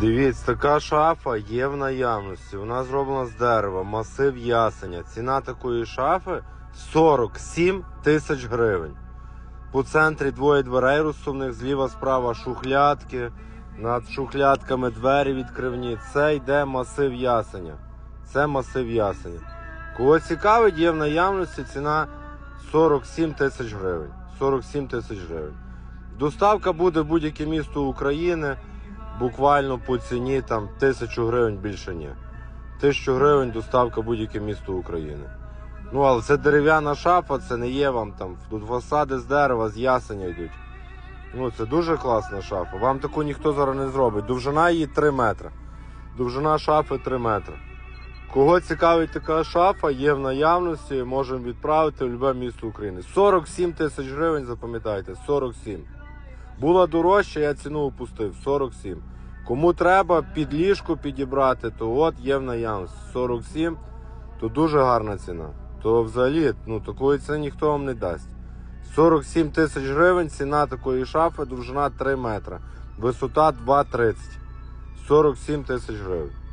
Дивіться, така шафа є в наявності. Вона зроблена з дерева, масив ясеня. Ціна такої шафи 47 тисяч гривень. По центрі двоє дверей розсувних, зліва справа шухлядки. Над шухлядками двері відкривні. Це йде масив ясеня. Це масив ясеня. Кого цікавить, є в наявності ціна 47 тисяч гривень. 47 тисяч гривень. Доставка буде в будь-яке місто України. Буквально по ціні там тисячу гривень більше ні. Тисячу гривень доставка будь-яке місто України. Ну, але це дерев'яна шафа, це не є вам там. Тут фасади з дерева, з ясеня йдуть. Ну, це дуже класна шафа. Вам таку ніхто зараз не зробить. Довжина її 3 метри. Довжина шафи 3 метри. Кого цікавить така шафа, є в наявності, можемо відправити в будь-яке місто України. 47 тисяч гривень, запам'ятайте, 47. Була дорожча, я ціну опустив 47. Кому треба під ліжку підібрати, то от є в наявності 47, то дуже гарна ціна. То взагалі ну, такої ціни ніхто вам не дасть. 47 тисяч гривень, ціна такої шафи, довжина 3 метри, висота 2,30. 47 тисяч гривень.